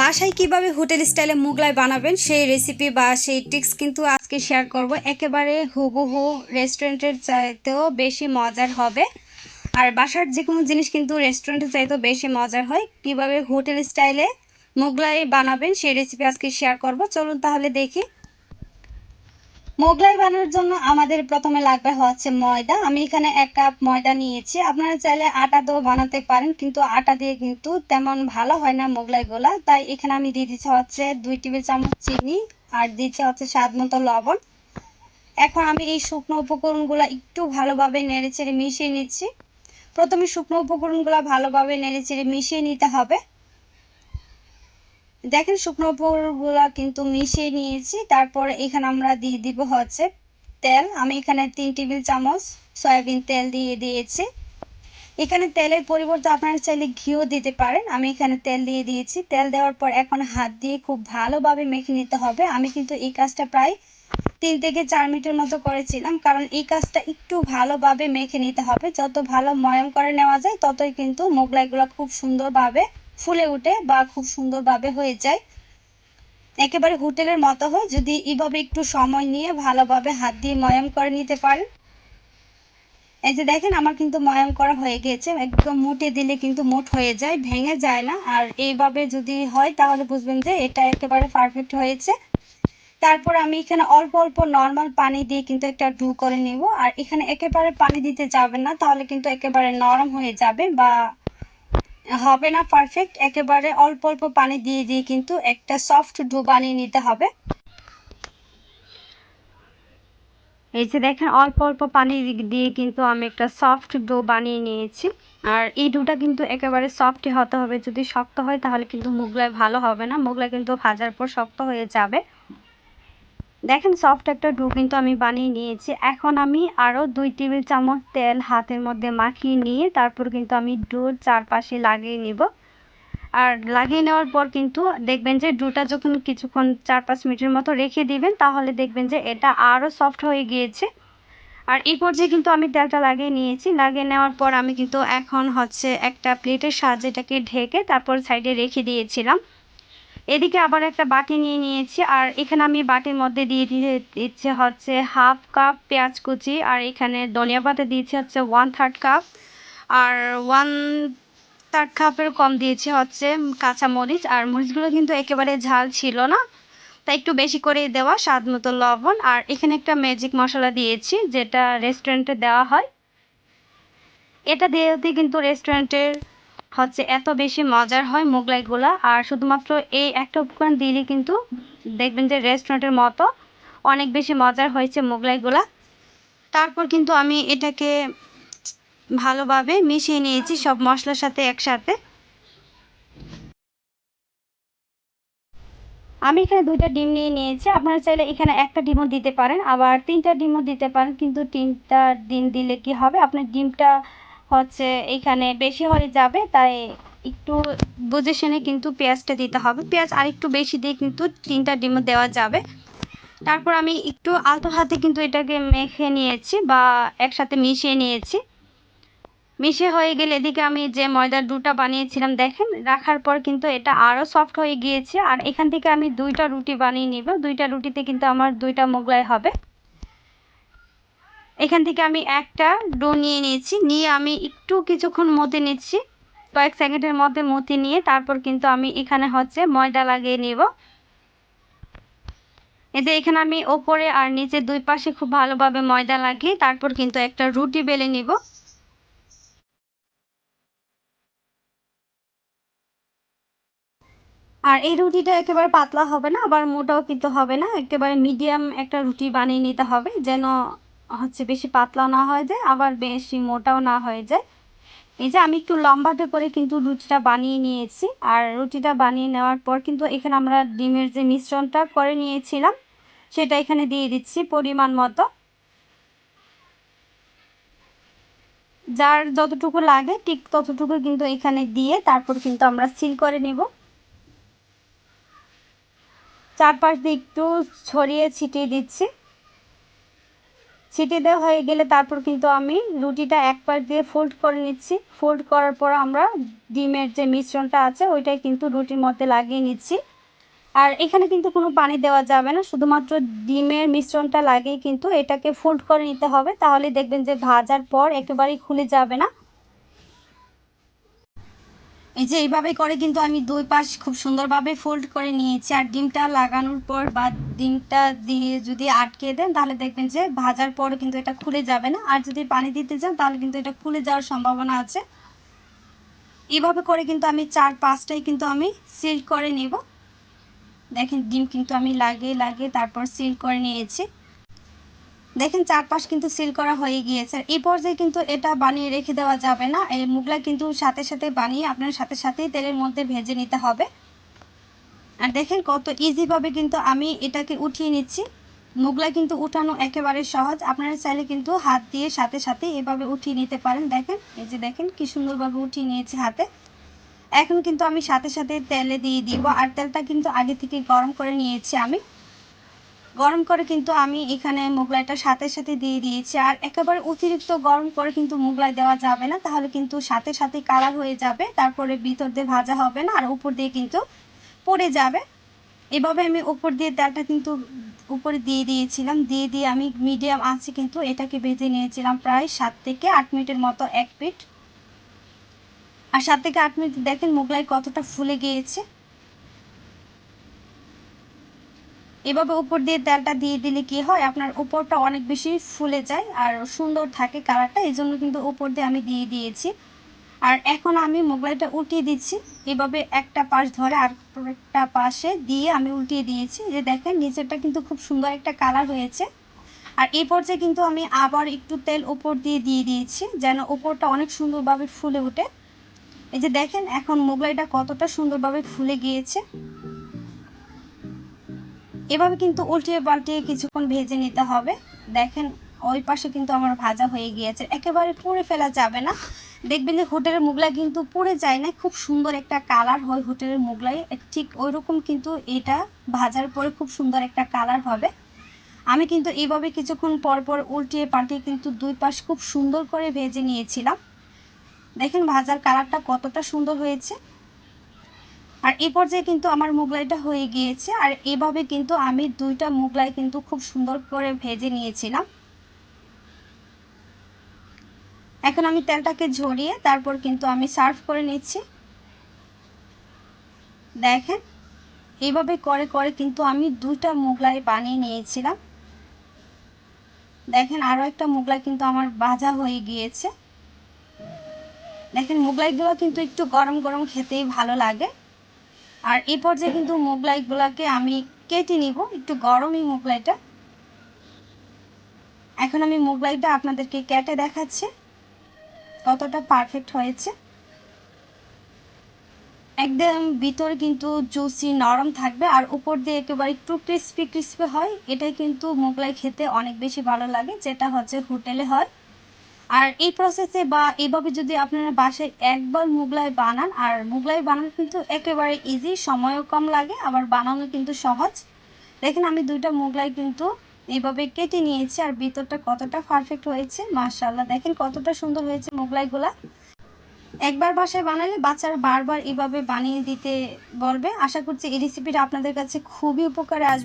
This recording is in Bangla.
বাসায় কীভাবে হোটেল স্টাইলে মোগলাই বানাবেন সেই রেসিপি বা সেই টিক্স কিন্তু আজকে শেয়ার করব। একেবারে হুবহু রেস্টুরেন্টের চাইতেও বেশি মজার হবে। আর বাসার যে কোনো জিনিস কিন্তু রেস্টুরেন্টের চাইতেও বেশি মজার হয়। কীভাবে হোটেল স্টাইলে মোগলাই বানাবেন সেই রেসিপি আজকে শেয়ার করব। চলুন তাহলে দেখি। মোগলাই বানানোর জন্য আমাদের প্রথমে লাগবে হচ্ছে ময়দা। আমি এখানে এক কাপ ময়দা নিয়েছি। আপনারা চাইলে আটা দিয়েও বানাতে পারেন, কিন্তু আটা দিয়ে কিন্তু তেমন ভালো হয় না মোগলাইগুলা। তাই এখানে আমি দিয়ে দিচ্ছি হচ্ছে দুই টেবিল চামচ চিনি আর দিচ্ছি হচ্ছে স্বাদ মতো লবণ। এখন আমি এই শুকনো উপকরণগুলো একটু ভালোভাবে নেড়ে চেড়ে মিশিয়ে নিচ্ছি। প্রথমে শুকনো উপকরণগুলো ভালোভাবে নেড়ে চেড়ে মিশিয়ে নিতে হবে। দেখেন শুকনো উপকরণগুলো কিন্তু মিশিয়ে নিয়েছি। তারপর এখানে আমরা দিয়ে দিব হচ্ছে তেল। আমি এখানে তিন টেবিল চামচ সয়াবিন তেল দিয়ে দিয়েছি। এখানে তেলের পরিবর্তে আপনারা চাইলে ঘিও দিতে পারেন। আমি এখানে তেল দিয়ে দিয়েছি। তেল দেওয়ার পর এখন হাত দিয়ে খুব ভালোভাবে মেখে নিতে হবে। আমি কিন্তু এই কাজটা প্রায় তিন থেকে চার মিনিটের মতো করেছিলাম। কারণ এই কাজটা একটু ভালোভাবে মেখে নিতে হবে। যত ভালো ময়ম করে নেওয়া যায়, ততই কিন্তু মোগলাইগুলো খুব সুন্দরভাবে ফুলে উঠে বা খুব সুন্দরভাবে হয়ে যায়। একেবারে হোটেলের মতো হয়, যদি এইভাবে একটু সময় নিয়ে ভালোভাবে হাত দিয়ে ময়াম করে নিতে পারেন। এই যে দেখেন, আমার কিন্তু ময়াম করা হয়ে গিয়েছে একদম মুটে দিলে কিন্তু মোট হয়ে যায়, ভেঙে যায় না। আর এইভাবে যদি হয়, তাহলে বুঝবেন যে এটা একেবারে পারফেক্ট হয়েছে। তারপর আমি এখানে অল্প অল্প নর্মাল পানি দিয়ে কিন্তু একটা ডু করে নিব। আর এখানে একেবারে পানি দিতে যাবেন না, তাহলে কিন্তু একেবারে নরম হয়ে যাবে বা হবে না পারফেক্ট একেবারে অল্প অল্প পানি দিয়ে দিয়ে কিন্তু একটা সফট ডো বানিয়ে নিতে হবে। এই যে দেখেন, অল্প অল্প পানি দিয়ে কিন্তু আমি একটা সফট ডো বানিয়ে নিয়েছি। আর এই ডোটা কিন্তু একেবারে সফটই হতে হবে। যদি শক্ত হয়, তাহলে কিন্তু মোগলাই ভালো হবে না। মোগলাই কিন্তু ভাজার পর শক্ত হয়ে যাবে। দেখেন সফট একটা ডো কিন্তু আমি বানিয়ে নিয়েছি। এখন আমি আরও দুই টেবিল চামচ তেল হাতের মধ্যে মাখিয়ে নিয়ে তারপর কিন্তু আমি ডোর চারপাশে লাগিয়ে নিব। আর লাগিয়ে নেওয়ার পর কিন্তু দেখবেন যে ডোটা যখন কিছুক্ষণ চার পাঁচ মিনিটের মতো রেখে দিবেন, তাহলে দেখবেন যে এটা আরও সফট হয়ে গিয়েছে। আর এই পর্যায়ে কিন্তু আমি তেলটা লাগিয়ে নিয়েছি। লাগিয়ে নেওয়ার পর আমি কিন্তু এখন হচ্ছে একটা প্লেটের সাহায্যে এটাকে ঢেকে তারপর সাইডে রেখে দিয়েছিলাম। এদিকে আবার একটা বাটি নিয়ে নিয়েছি, আর এখানে আমি বাটির মধ্যে দিয়ে দিয়ে দিচ্ছে হচ্ছে হাফ কাপ পেঁয়াজ কুচি, আর এখানে ধনিয়া পাতা দিয়েছি হচ্ছে ওয়ান থার্ড কাপ আর ওয়ান থার্ড কাপের কম দিয়েছি হচ্ছে কাঁচা মরিচ আর মরিচগুলো কিন্তু একেবারে ঝাল ছিল না, তাই একটু বেশি করে দেওয়া, স্বাদ মতো লবণ, আর এখানে একটা ম্যাজিক মশলা দিয়েছি যেটা রেস্টুরেন্টে দেওয়া হয়। এটা দিয়ে কিন্তু রেস্টুরেন্টের হচ্ছে এত বেশি মজার হয় মোগলাইগুলা। আর শুধুমাত্র এই একটা উপকরণ দিলে কিন্তু দেখবেন যে রেস্টুরেন্টের মতো অনেক বেশি মজার হয়েছে মোগলাইগুলা। তারপর কিন্তু আমি এটাকে ভালোভাবে মিশিয়ে নিয়েছি সব মশলার সাথে একসাথে। আমি এখানে দুইটা ডিম নিয়ে নিয়েছি। আপনারা চাইলে এখানে একটা ডিমও দিতে পারেন। আবার তিনটা ডিমও দিতে পারেন, কিন্তু তিনটা ডিম দিলে কি হবে? আপনার ডিমটা হচ্ছে এখানে বেশি হয়ে যাবে, তাই একটু বুঝে শুনে কিন্তু পেঁয়াজটা দিতে হবে। পেঁয়াজ আর একটু বেশি দিয়ে কিন্তু তিনটা ডিমও দেওয়া যাবে। তারপর আমি একটু আলতো হাতে কিন্তু এটাকে মেখে নিয়েছি বা একসাথে মিশিয়ে নিয়েছি। মিশে হয়ে গেলে এদিকে আমি যে ময়দার ডুটা বানিয়েছিলাম, দেখেন, রাখার পর কিন্তু এটা আরও সফট হয়ে গিয়েছে। আর এখান থেকে আমি দুইটা রুটি বানিয়ে নিব। দুইটা রুটিতে কিন্তু আমার দুইটা মোগলাই হবে। এখান থেকে আমি একটা ডো নিয়ে নিয়েছি। নিয়ে আমি একটু কিছুক্ষণ মতে নিচ্ছি। কয়েক সেকেন্ডের মধ্যে মতে নিয়ে তারপর কিন্তু আমি এখানে হচ্ছে ময়দা লাগিয়ে নিব। এতে এখানে আমি ওপরে আর নিচে দুই পাশে খুব ভালোভাবে ময়দা লাগিয়ে তারপর কিন্তু একটা রুটি বেলে নিব। আর এই রুটিটা একেবারে পাতলা হবে না, আবার মোটাও কিন্তু হবে না। একেবারে মিডিয়াম একটা রুটি বানিয়ে নিতে হবে যেন হচ্ছে বেশি পাতলা না হয়ে যায়, আবার বেশি মোটাও না হয়ে যায়। এই যে আমি একটু লম্বাটে করে কিন্তু রুটিটা বানিয়ে নিয়েছি, আর রুটিটা বানিয়ে নেওয়ার পর কিন্তু এখানে আমরা ডিমের যে মিশ্রণটা করে নিয়েছিলাম, সেটা এখানে দিয়ে দিচ্ছি পরিমাণ মতো। যার যতটুকু লাগে ঠিক ততটুকু কিন্তু এখানে দিয়ে তারপর কিন্তু আমরা সিল করে নেব। চারপাশ দিয়ে একটু ছড়িয়ে ছিটিয়ে দিচ্ছি। ছিটিয়ে দেওয়া হয়ে গেলে তারপর কিন্তু আমি রুটিটা এক পাশ দিয়ে ফোল্ড করে নিচ্ছি। ফোল্ড করার পর আমরা ডিমের যে মিশ্রণটা আছে, ওইটাই কিন্তু রুটির মধ্যে লাগিয়ে নিচ্ছি। আর এখানে কিন্তু কোনো পানি দেওয়া যাবে না, শুধুমাত্র ডিমের মিশ্রণটা লাগিয়ে কিন্তু এটাকে ফোল্ড করে নিতে হবে। তাহলে দেখবেন যে ভাজার পর একেবারেই খুলে যাবে না। এই যে এইভাবে করে কিন্তু আমি দুই পাশ খুব সুন্দরভাবে ফোল্ড করে নিয়েছি। আর ডিমটা লাগানোর পর বা ডিমটা দিয়ে যদি আটকে দেন, তাহলে দেখবেন যে ভাজার পর কিন্তু এটা খুলে যাবে না। আর যদি পানি দিতে যান তাহলে কিন্তু এটা খুলে যাওয়ার সম্ভাবনা আছে। এইভাবে করে কিন্তু আমি চার পাঁচটাই কিন্তু আমি সিল করে নেব। দেখেন, ডিম কিন্তু আমি লাগিয়ে লাগিয়ে তারপর সিল করে নিয়েছি। দেখেন চারপাশ কিন্তু সিল করা হয়ে গিয়েছে। এই পর্যায়ে কিন্তু এটা বানিয়ে রেখে দেওয়া যাবে না। এই মুগলা কিন্তু সাথে সাথে বানিয়ে আপনার সাথে সাথেই তেলের মধ্যে ভেজে নিতে হবে। আর দেখেন কত ইজিভাবে কিন্তু আমি এটাকে উঠিয়ে নিচ্ছি। মুগলা কিন্তু উঠানো একেবারে সহজ। আপনারা চাইলে কিন্তু হাত দিয়ে সাথে সাথে এভাবে উঠিয়ে নিতে পারেন। দেখেন, এই যে দেখেন কি সুন্দরভাবে উঠিয়ে নিয়েছি হাতে। এখন কিন্তু আমি সাথে সাথে তেলে দিয়ে দিব। আর তেলটা কিন্তু আগে থেকে গরম করে নিয়েছি আমি। গরম করে কিন্তু আমি এখানে মোগলাইটা সাথে সাথে দিয়ে দিয়েছি। আর একেবারে অতিরিক্ত গরম করে কিন্তু মোগলাই দেওয়া যাবে না, তাহলে কিন্তু সাথে সাথে কালার হয়ে যাবে, তারপরে ভিতর দিয়ে ভাজা হবে না, আর উপর দিয়ে কিন্তু পড়ে যাবে। এভাবে আমি উপর দিয়ে তেলটা কিন্তু উপরে দিয়ে দিয়েছিলাম, দিয়ে দিয়ে আমি মিডিয়াম আঁচে কিন্তু এটাকে ভেজে নিয়েছিলাম প্রায় সাত থেকে আট মিনিটের মতো, এক পিঠ আর সাত থেকে আট মিনিট দেখেন মোগলাই কতটা ফুলে গিয়েছে। এভাবে উপর দিয়ে তেলটা দিয়ে দিলে কি হয়? আপনার উপরটা অনেক বেশি ফুলে যায় আর সুন্দর থাকে কালারটা। এই জন্য কিন্তু উপর দিয়ে আমি দিয়ে দিয়েছি। আর এখন আমি মোগলাইটা উল্টিয়ে দিচ্ছি। এভাবে একটা পাশ ধরে আর একটা পাশে দিয়ে আমি উল্টিয়ে দিয়েছি। যে দেখেন, নিচেরটা কিন্তু খুব সুন্দর একটা কালার হয়েছে। আর এই পর্যায়ে কিন্তু আমি আবার একটু তেল উপর দিয়ে দিয়ে দিয়েছি যেন উপরটা অনেক সুন্দরভাবে ফুলে ওঠে। এই যে দেখেন, এখন মোগলাইটা কতটা সুন্দরভাবে ফুলে গিয়েছে। এভাবে কিন্তু উল্টিয়ে পাল্টিয়ে কিছুক্ষণ ভেজে নিতে হবে। দেখেন, ওই পাশে কিন্তু আমার ভাজা হয়ে গিয়েছে। একেবারে পুড়ে ফেলা যাবে না। দেখবেন যে হোটেলের মুগলাই কিন্তু পুড়ে যায় না। খুব সুন্দর একটা কালার হয় হোটেলের মুগলাই। ঠিক ওই রকম কিন্তু এটা ভাজার পরে খুব সুন্দর একটা কালার হবে। আমি কিন্তু এইভাবে কিছুক্ষণ পর পর উল্টিয়ে পাল্টিয়ে কিন্তু দুই পাশ খুব সুন্দর করে ভেজে নিয়েছিলাম। দেখেন, ভাজার কালারটা কতটা সুন্দর হয়েছে। আর এই পর্যায়ে কিন্তু আমার মুগলাইটা হয়ে গিয়েছে, আর এভাবে কিন্তু আমি দুইটা মুগলাই কিন্তু খুব সুন্দর করে ভেজে নিয়েছিলাম। এখন আমি তেলটাকে ঝরিয়ে তারপর কিন্তু আমি সার্ভ করে নিচ্ছি। দেখেন এইভাবে করে করে কিন্তু আমি দুইটা মুগলাই বানিয়ে নিয়েছিলাম। দেখেন, আরও একটা মুগলাই কিন্তু আমার ভাজা হয়ে গিয়েছে। দেখেন, মোগলাইগুলো কিন্তু একটু গরম গরম খেতেই ভালো লাগে। আর এই পর্যায়ে কিন্তু মোগলাইগুলোকে আমি কেটে নিব। একটু গরমই মোগলাইটা। এখন আমি মোগলাইটা আপনাদেরকে কেটে দেখাচ্ছি, কতটা পারফেক্ট হয়েছে। একদম ভিতরে কিন্তু জুসি নরম থাকবে আর উপর দিয়ে একেবারে একটু ক্রিস্পি ক্রিস্পি হয়। এটাই কিন্তু মোগলাই খেতে অনেক বেশি ভালো লাগে, যেটা হচ্ছে হোটেলে হয়। আর এই প্রসেসে বা এইভাবে যদি আপনারা বাসায় একবার মুগলাই বানান, আর মুগলাই বানানো কিন্তু একেবারে ইজি সময়ও কম লাগে, আবার বানানো কিন্তু সহজ। দেখেন, আমি দুইটা মুগলাই কিন্তু এইভাবে কেটে নিয়েছি, আর ভিতরটা কতটা পারফেক্ট হয়েছে মার্শাল্লাহ দেখেন, কতটা সুন্দর হয়েছে মুগলাইগুলা। একবার বাসায় বানালে বাচ্চারা বারবার এভাবে বানিয়ে দিতে বলবে। আশা করছি এই রেসিপিটা আপনাদের কাছে খুবই উপকারে আসবে।